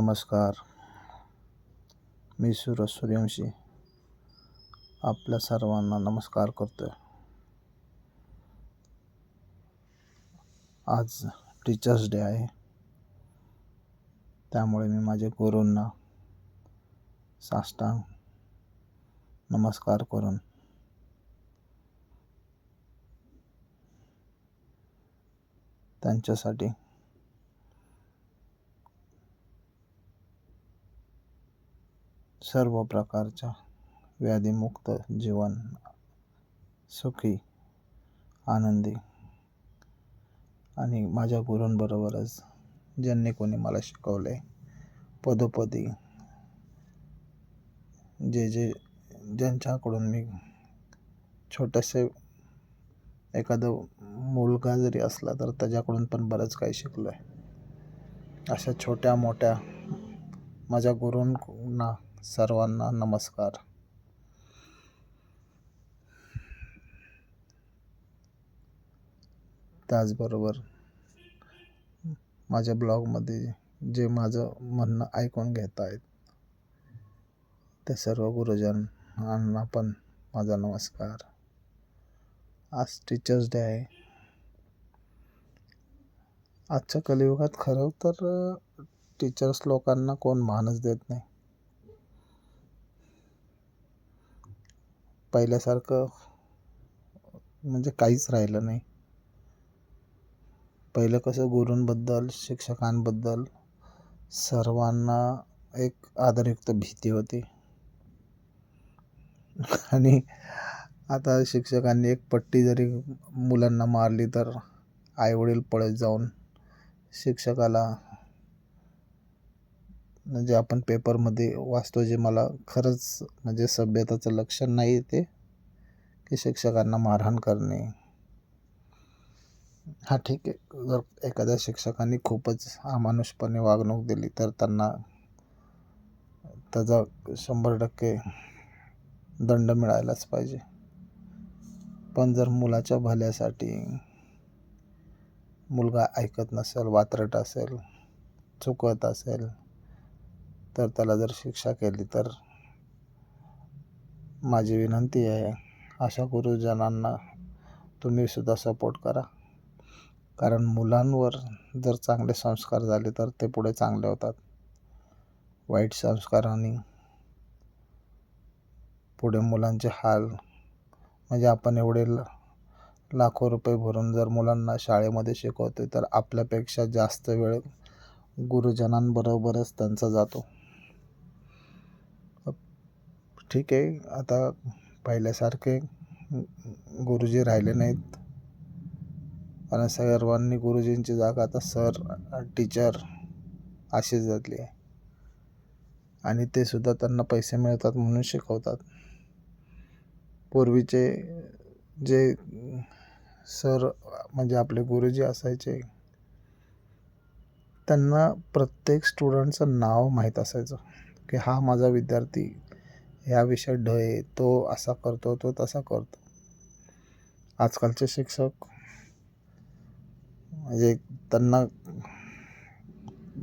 नमस्कार. मी सूरज सूर्यवंशी. आपल्या सर्वांना नमस्कार करतोय. आज टीचर्स डे आहे. त्यामुळे मी माझ्या गुरूंना साष्टांग नमस्कार करून त्यांच्यासाठी सर्व प्रकारच्या व्याधीमुक्त जीवन सुखी आनंदी आणि माझ्या गुरूंबरोबरच ज्यांनी कोणी मला शिकवले पदोपदी जे जे ज्यांच्याकडून मी छोटेसे एखादं मुलगा जरी असला तर त्याच्याकडून पण बरंच काही शिकलो आहे अशा छोट्या मोठ्या माझ्या गुरूंना सर्वांना नमस्कार. त्याचबरोबर माझ्या ब्लॉगमध्ये जे माझं म्हणणं ऐकून घेत आहेत ते सर्व गुरुजनांना पण माझा नमस्कार. आज टीचर्स डे आहे. आजच्या कलियुगात खरं तर टीचर्स लोकांना कोण मानच देत नाही. पहिल्यासारखं म्हणजे काहीच राहिलं नाही. पहिलं कसं गुरूंबद्दल शिक्षकांबद्दल सर्वांना एक आदरयुक्त भीती होती. आणि आता शिक्षकांनी एक पट्टी जरी मुलांना मारली तर आईवडील पळत जाऊन शिक्षकाला म्हणजे आपण पेपरमध्ये वाचतो जे मला खरंच म्हणजे सभ्यताचं लक्षण नाही ते की शिक्षकांना मारहाण करणे. हा ठीक आहे. जर एखाद्या शिक्षकांनी खूपच अमानुषपणे वागणूक दिली तर त्यांना त्याचा शंभर टक्के दंड मिळायलाच पाहिजे. पण जर मुलाच्या भल्यासाठी मुलगा ऐकत नसेल वात्रट असेल चुकत असेल तर त्याला जर शिक्षा केली तर माझी विनंती आहे अशा गुरुजनांना तुम्ही सुद्धा सपोर्ट करा. कारण मुलांवर जर चांगले संस्कार झाले तर ते पुढे चांगले होतात. वाईट संस्कारांनी पुढे मुलांचे हाल म्हणजे आपण एवढे लाखो रुपये भरून जर मुलांना शाळेमध्ये शिकवतो तर आपल्यापेक्षा जास्त वेळ गुरुजनांबरोबरच त्यांचा जातो. ठीक आहे. आता पहिल्यासारखे गुरुजी राहिले नाहीत. कारण सर्वांनी गुरुजींची जागा आता सर टीचर अशीच जातली आहे. आणि ते सुद्धा त्यांना पैसे मिळतात म्हणून शिकवतात. पूर्वीचे जे सर म्हणजे आपले गुरुजी असायचे त्यांना प्रत्येक स्टुडंटचं नाव माहीत असायचं की हा माझा विद्यार्थी ह्या विषय तो असा करतो तो तसा करतो. आजकालचे शिक्षक म्हणजे त्यांना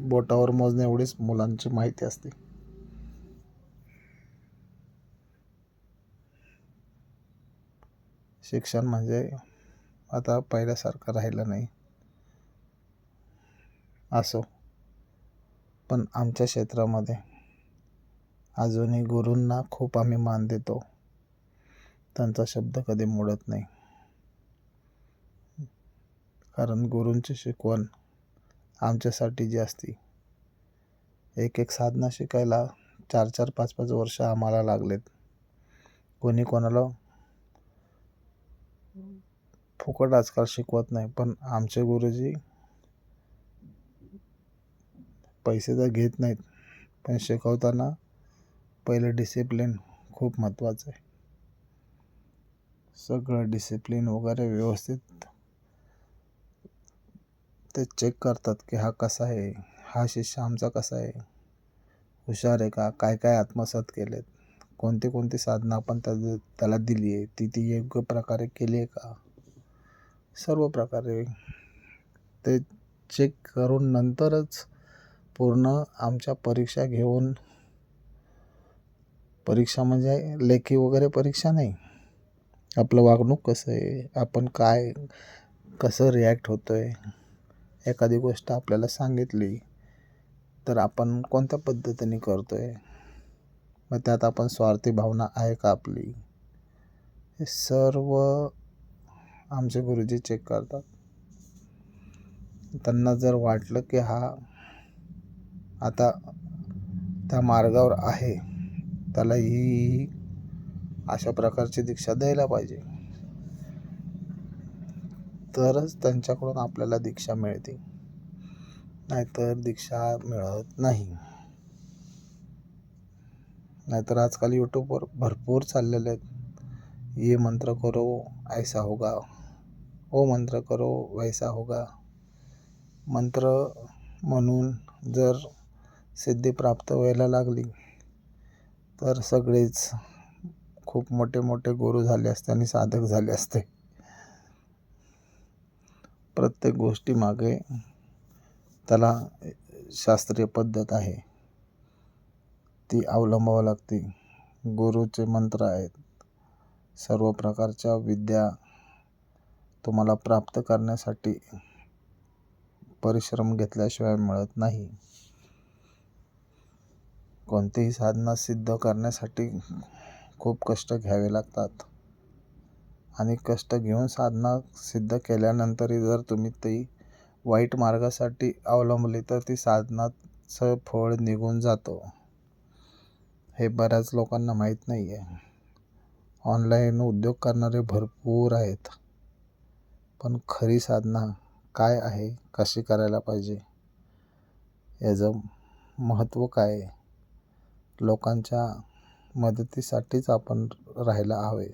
बोटावर मोजणे एवढीच मुलांची माहिती असते. शिक्षण म्हणजे आता पहिल्यासारखं राहिलं नाही. असो. पण आमच्या क्षेत्रामध्ये अजूनही गुरूंना खूप आम्ही मान देतो. त्यांचा शब्द कधी मोडत नाही. कारण गुरूंची शिकवण आमच्यासाठी जी असती एक एक साधना शिकायला चार चार पाच पाच वर्ष आम्हाला लागलेत. कोणी कोणाला फुकट आजकाल शिकवत नाही पण आमचे गुरुजी पैसे तर घेत नाहीत. पण शिकवताना पहिलं डिसिप्लिन खूप महत्त्वाचं आहे. सगळं डिसिप्लिन वगैरे व्यवस्थित ते चेक करतात की हा कसा आहे हा शिष्य आमचा कसा आहे हुशार आहे का काय काय आत्मसात केलेत कोणती कोणती साधनं आपण त्या त्याला दिली आहे ती ती योग्य प्रकारे केली आहे का? सर्व प्रकारे ते चेक करून नंतरच पूर्ण आमच्या परीक्षा घेऊन परीक्षा म्हणजे लेखी वगैरे परीक्षा नाही. आपलं वागणूक कसं आहे? आपण काय कसं रिॲक्ट होतो आहे एखादी गोष्ट आपल्याला सांगितली तर आपण कोणत्या पद्धतीने करतो आहे मग त्यात आपण स्वार्थी भावना आहे का आपली? हे सर्व आमचे गुरुजी चेक करतात. त्यांना जर वाटलं की हा आता त्या मार्गावर आहे त्याला ही अशा प्रकारची दीक्षा द्यायला पाहिजे. तरच त्यांच्याकडून आपल्याला दीक्षा मिळते. नाहीतर दीक्षा मिळत नाही. नाहीतर आजकाल यूट्यूबवर भरपूर चाललेले आहेत. ये मंत्र करो ऐसा होगा. ओ मंत्र करो वैसा होगा. मंत्र म्हणून जर सिद्धी प्राप्त व्हायला लागली तर सगळेच खूप मोठे मोठे गुरु झाले असते आणि साधक झाले असते. प्रत्येक गोष्टीमागे त्याला शास्त्रीय पद्धत आहे. ती अवलंबावं लागते. गुरुचे मंत्र आहेत. सर्व प्रकारच्या विद्या तुम्हाला प्राप्त करण्यासाठी परिश्रम घेतल्याशिवाय मिळत नाही. कोणतीही साधना सिद्ध करण्यासाठी खूप कष्ट घ्यावे लागतात. आणि कष्ट घेऊन साधना सिद्ध केल्यानंतरही जर तुम्ही ती वाईट मार्गासाठी अवलंबली तर ती साधनाचं फळ निघून जातो. हे बऱ्याच लोकांना माहीत नाही आहे ऑनलाईन उद्योग करणारे भरपूर आहेत. पण खरी साधना काय आहे? कशी करायला पाहिजे? याचं महत्त्व काय आहे? लोकांच्या मदतीसाठीच आपण राहायला हवे.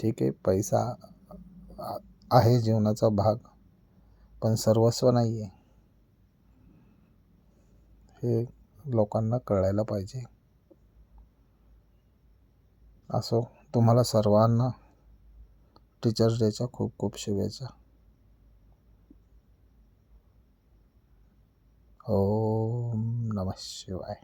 ठीक आहे पैसा आहे जीवनाचा भाग पण सर्वस्व नाही आहे हे लोकांना कळायला पाहिजे. असो तुम्हाला सर्वांना टीचर्स डेच्या खूप खूप शुभेच्छा. हो. नमः शिवाय